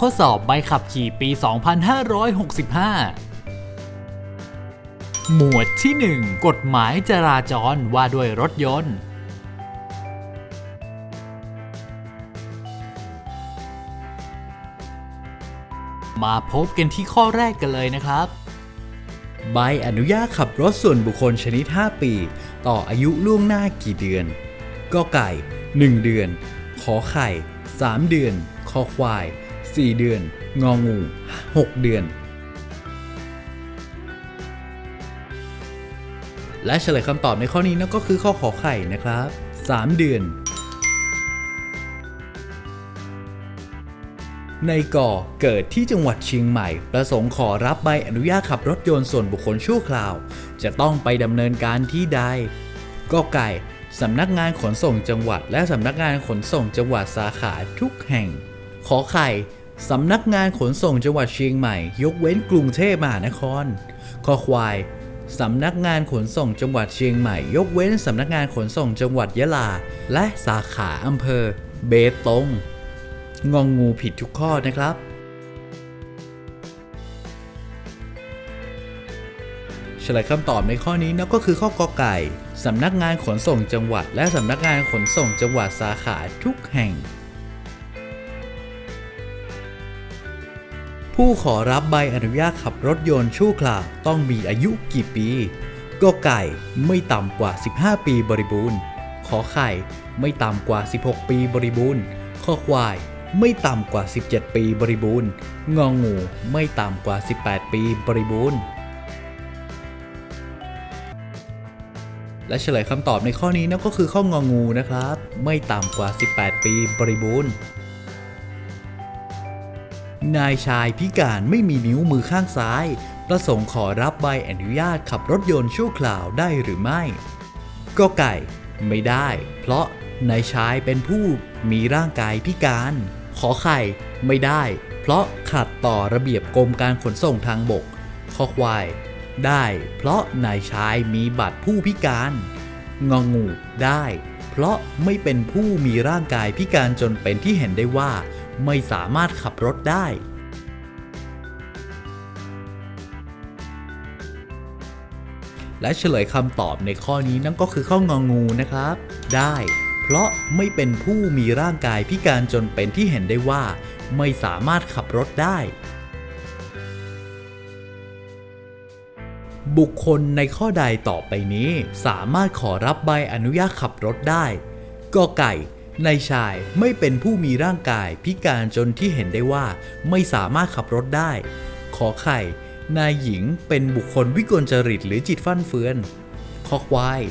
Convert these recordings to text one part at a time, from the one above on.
ข้อสอบใบขับขี่ปี 2565หมวดที่ 1 กฎหมายจราจรว่าด้วยรถยนต์ มาพบกันที่ข้อแรกกันเลยนะครับ ใบอนุญาตขับรถส่วนบุคคลชนิด 5 ปี ต่ออายุล่วงหน้ากี่เดือนก็ไก่ 1 เดือน ขอไข่ 3 เดือน คอควาย 4 เดือน งองู 6 เดือน และเฉลยคำตอบในข้อนี้นั่นก็คือข้อขอไข่นะครับ 3 เดือน ในก่อเกิดที่จังหวัดเชียงใหม่ ประสงค์ขอรับใบอนุญาตขับรถยนต์ส่วนบุคคลชั่วคราว จะต้องไปดำเนินการที่ใดก็ไก่สำนักงานขนส่งจังหวัด และสำนักงานขนส่งจังหวัดสาขาทุกแห่ง ขอไข่ สำนักงานขนส่งจังหวัดเชียงใหม่ ยกเว้นกรุงเทพมหานครคอควายสำนักงานขนส่งจังหวัดเชียงใหม่ ยกเว้นสำนักงานขนส่งจังหวัดยะลา และสาขาอำเภอ เบตง งองงูผิดทุกข้อนะครับ เฉลยคำตอบในข้อนี้นะก็คือข้อกอไก่สำนักงานขนส่งจังหวัด และสำนักงานขนส่งจังหวัดสาขาทุกแห่ง ผู้ขอรับใบอนุญาตขับรถยนต์ชั่วคราวต้องมีอายุกี่ปีก็ไก่ไม่ต่ำกว่า 15 ปีบริบูรณ์ ขอไข่ไม่ต่ำกว่า 16 ปีบริบูรณ์ ข้อควายไม่ต่ำกว่า 17 ปีบริบูรณ์ งองูไม่ต่ำกว่า 18 ปีบริบูรณ์ และเฉลยคำตอบในข้อนี้นั่นก็คือข้ององูนะครับ ไม่ต่ำกว่า 18 ปีบริบูรณ์ นายชายพิการไม่มีนิ้วมือข้างซ้าย ประสงค์ขอรับใบอนุญาตขับรถยนต์ชั่วคราวได้หรือไม่ก็ไก่ ไม่ได้ เพราะนายชายเป็นผู้มีร่างกายพิการ ขอไข่ ไม่ได้ เพราะขัดต่อระเบียบกรมการขนส่งทางบกคอควาย ได้ เพราะนายชายมีบัตรผู้พิการ งองูได้ เพราะไม่เป็นผู้มีร่างกายพิการจนเป็นที่เห็นได้ว่า ไม่สามารถขับรถได้ และเฉลยคำตอบในข้อนี้นั่นก็คือข้ององูนะครับ ได้ เพราะไม่เป็นผู้มีร่างกายพิการจนเป็นที่เห็นได้ว่า ไม่สามารถขับรถได้ บุคคลในข้อใดต่อไปนี้ สามารถขอรับใบอนุญาตขับรถได้กอไก่นายชายไม่เป็นผู้มีร่างกายพิการจนที่เห็นได้ว่าไม่สามารถขับรถได้ ขอไข่ นายหญิงเป็นบุคคลวิกลจริตหรือจิตฟั่นเฟือนคอควาย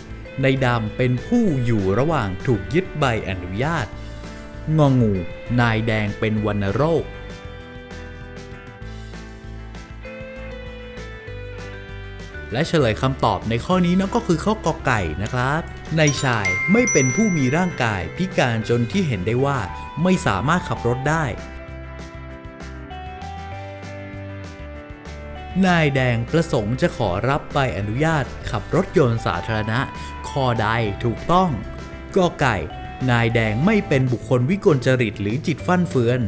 นายดำเป็นผู้อยู่ระหว่างถูกยึดใบอนุญาต งองู นายแดงเป็นวัณโรค และเฉลยคำตอบในข้อนี้นั่นก็คือข้อกอไก่นะครับนายชายไม่เป็นผู้มีร่างกายพิการจนที่เห็นได้ว่า ไม่สามารถขับรถได้ นายแดงประสงค์จะขอรับใบอนุญาต ขับรถยนต์สาธารณะ ข้อใดถูกต้องกอไก่ นายแดงไม่เป็นบุคคลวิกลจริตหรือจิตฟั่นเฟือน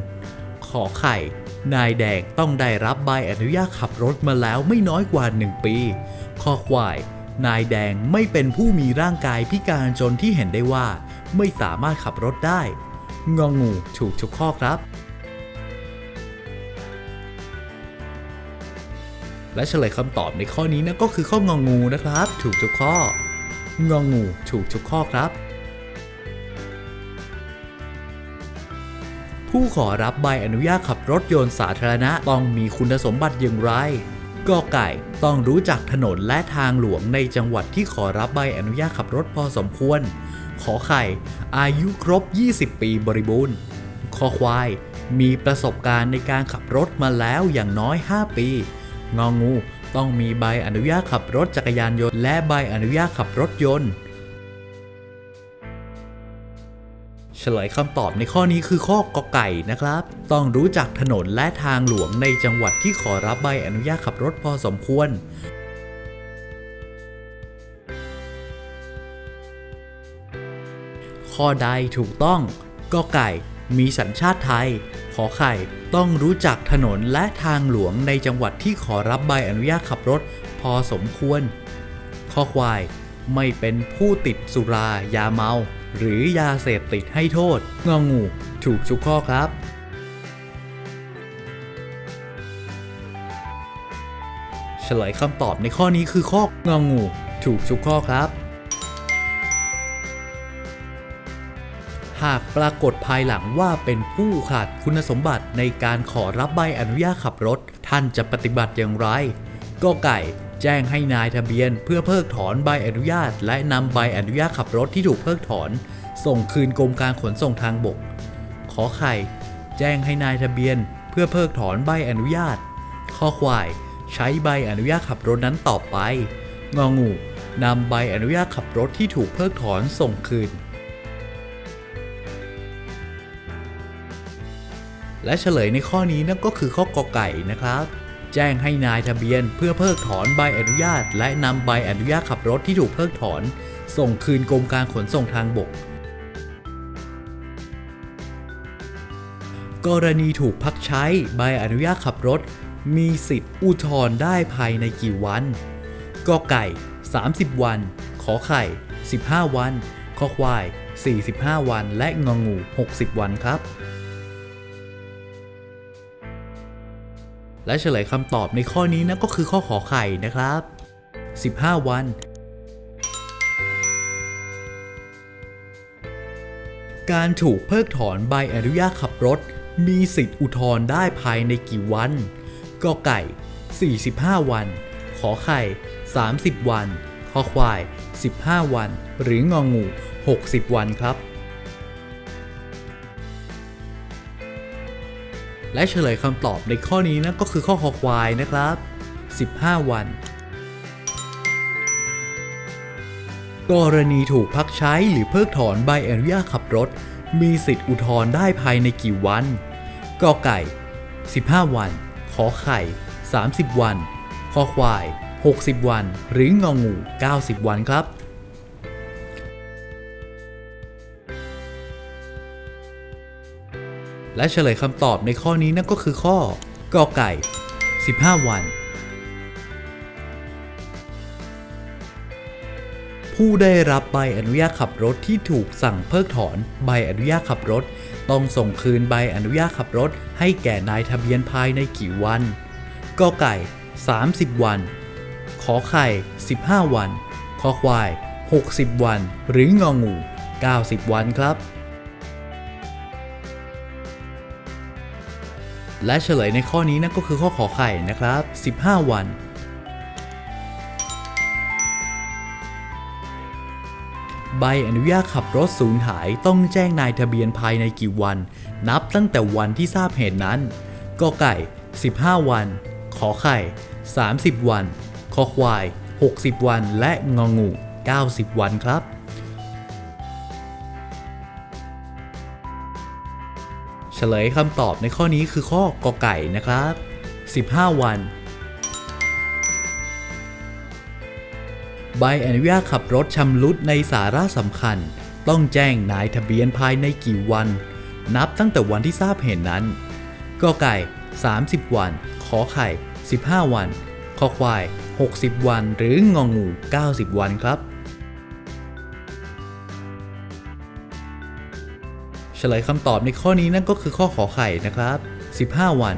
ขอไข่นายแดงต้องได้รับใบอนุญาตขับรถมาแล้วไม่น้อยกว่า 1 ปี คอควาย นายแดงไม่เป็นผู้มีร่างกายพิการจนที่เห็นได้ว่า ไม่สามารถขับรถได้ งองูถูกทุกข้อครับ และเฉลยคำตอบในข้อนี้นะก็คือข้ององูนะครับ ถูกทุกข้อ งองูถูกทุกข้อครับผู้ขอรับใบอนุญาตขับรถยนต์สาธารณะต้องมีคุณสมบัติอย่างไร กอไก่ ต้องรู้จักถนนและทางหลวงในจังหวัดที่ขอรับใบอนุญาตขับรถพอสมควร ขอไข่ อายุครบ 20 ปีบริบูรณ์คอควาย มีประสบการณ์ในการขับรถมาแล้วอย่างน้อย 5 ปี งองู ต้องมีใบอนุญาตขับรถจักรยานยนต์และใบอนุญาตขับรถยนต์ เฉลยคำตอบในข้อนี้คือข้อกอไก่นะครับ ต้องรู้จักถนนและทางหลวงในจังหวัดที่ขอรับใบอนุญาตขับรถพอสมควรข้อใดถูกต้องกอไก่ มีสัญชาติไทย ขอไข่ ต้องรู้จักถนนและทางหลวงในจังหวัดที่ขอรับใบอนุญาตขับรถพอสมควร ข้อควาย ไม่เป็นผู้ติดสุรายาเมา หรือยาเสพติดให้โทษ งองู ถูกทุกข้อครับ เฉลยคำตอบในข้อนี้คือข้ององู ถูกทุกข้อครับ หากปรากฏภายหลังว่าเป็นผู้ขาดคุณสมบัติในการขอรับใบอนุญาตขับรถ ท่านจะปฏิบัติอย่างไร ก็ไก่ แจ้งให้นายทะเบียนเพื่อเพิกถอนใบอนุญาต และนำใบอนุญาตขับรถที่ถูกเพิกถอน ส่งคืนกรมการขนส่งทางบก ขอไข่ แจ้งให้นายทะเบียนเพื่อเพิกถอนใบอนุญาต ข้อควายใช้ใบอนุญาตขับรถนั้นต่อไป งองูนำใบอนุญาตขับรถที่ถูกเพิกถอนส่งคืน และเฉลยในข้อนี้นั่นก็คือข้อกอไก่นะครับ แจ้งให้นายทะเบียนเพื่อเพิกถอนใบอนุญาต และนำใบอนุญาตขับรถที่ถูกเพิกถอน ส่งคืนกรมการขนส่งทางบก กรณีถูกพักใช้ใบอนุญาตขับรถ มีสิทธิ์อุทธรณ์ได้ภายในกี่วันกอไก่ 30 วัน ขอไข่ 15 วันขอควาย 45 วัน และงองู 60 วันครับ และเฉลยคำตอบในข้อนี้นะก็คือข้อขอไข่นะครับ 15 วัน การถูกเพิกถอนใบอนุญาตขับรถ มีสิทธิ์อุทธรณ์ได้ภายในกี่วันกอไก่ 45 วัน ขอไข่ 30 วันขอควาย 15 วัน หรืององู 60 วันครับ และเฉลยคำตอบในข้อนี้นะก็คือข้อคอควายนะครับ 15 วัน กรณีถูกพักใช้หรือเพิกถอนใบอนุญาตขับรถ มีสิทธิ์อุทธรณ์ได้ภายในกี่วันกอไก่ 15 วัน ขอไข่ 30 วัน คอควาย 60 วัน หรืององู 90 วันครับ และเฉลยคำตอบในข้อนี้นั่นก็คือข้อกอไก่ 15 วัน ผู้ได้รับใบอนุญาตขับรถที่ถูกสั่งเพิกถอนใบอนุญาตขับรถ ต้องส่งคืนใบอนุญาตขับรถ ให้แก่นายทะเบียนภายในกี่วันกอไก่ 30 วัน ขอไข่ 15 วันคอควาย 60 วัน หรืององู 90 วันครับ และเฉลยในข้อนี้นั่นก็คือข้อขอไข่นะครับ 15 วัน ใบอนุญาตขับรถสูญหายต้องแจ้งนายทะเบียนภายในกี่วัน นับตั้งแต่วันที่ทราบเหตุนั้นกไก่ 15 วัน ขอไข่ 30 วัน คอควาย 60 วัน และงองู 90 วันครับ เฉลยคำตอบในข้อนี้คือข้อกอไก่นะครับ 15 วัน ใบอนุญาตขับรถชำรุดในสาระสำคัญ ต้องแจ้งนายทะเบียนภายในกี่วัน นับตั้งแต่วันที่ทราบเหตุนั้นกอไก่ 30 วัน ขอไข่ 15 วัน คอควาย 60 วัน หรืององู 90 วันครับ เฉลยคำตอบในข้อนี้นั่นก็คือข้อขอไข่นะครับ 15 วัน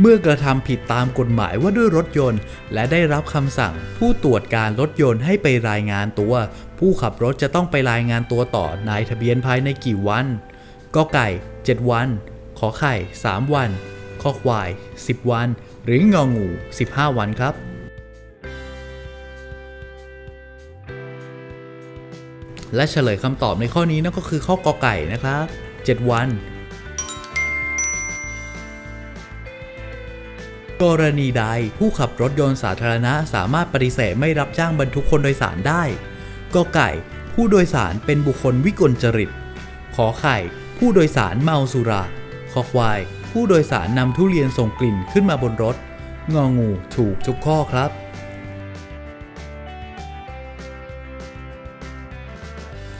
เมื่อกระทำผิดตามกฎหมายว่าด้วยรถยนต์ และได้รับคำสั่ง ผู้ตรวจการรถยนต์ให้ไปรายงานตัว ผู้ขับรถจะต้องไปรายงานตัวต่อนายทะเบียนภายในกี่วันกอไก่ 7 วัน ขอไข่ 3 วันคอควาย 10 วัน หรืององู 15 วันครับ และเฉลยคำตอบในข้อนี้นั่นก็คือข้อกอไก่นะครับ 7 วัน กรณีใดผู้ขับรถยนต์สาธารณะสามารถปฏิเสธไม่รับจ้างบรรทุกคนโดยสารได้กอไก่ ผู้โดยสารเป็นบุคคลวิกลจริต ขอไข่ ผู้โดยสารเมาสุราคอควาย ผู้โดยสารนำทุเรียนส่งกลิ่นขึ้นมาบนรถ งองูถูกทุกข้อครับ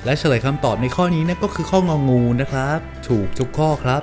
และเฉลยคำตอบในข้อนี้นั่นก็คือข้ององูนะครับ ถูกทุกข้อครับ